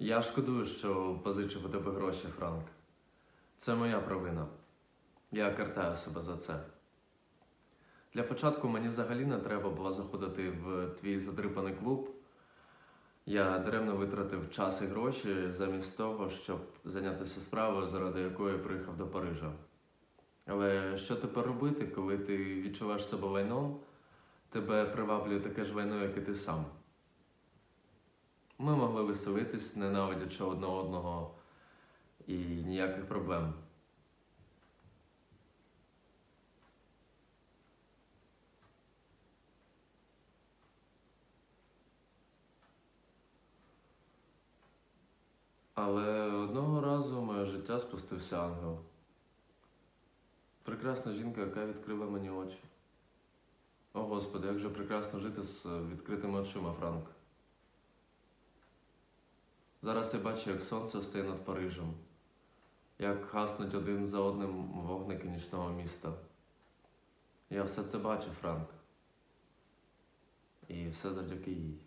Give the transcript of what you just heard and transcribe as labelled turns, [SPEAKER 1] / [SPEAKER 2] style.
[SPEAKER 1] Я шкодую, що позичив у тебе гроші, Франк. Це моя провина. Я картаю себе за це. Для початку мені взагалі не треба було заходити в твій задрипаний клуб. Я даремно витратив час і гроші замість того, щоб зайнятися справою, заради якої приїхав до Парижа. Але що тепер робити, коли ти відчуваєш себе лайном, тебе приваблює таке ж лайно, як і ти сам. Ми могли веселитись, ненавидячи одне одного, і ніяких проблем. Але одного разу в моє життя спустився ангел. Прекрасна жінка, яка відкрила мені очі. О Господи, як же прекрасно жити з відкритими очима, Франк. Зараз я бачу, як сонце стає над Парижем, як гаснуть один за одним вогники нічного міста. Я все це бачу, Франк. І все завдяки їй.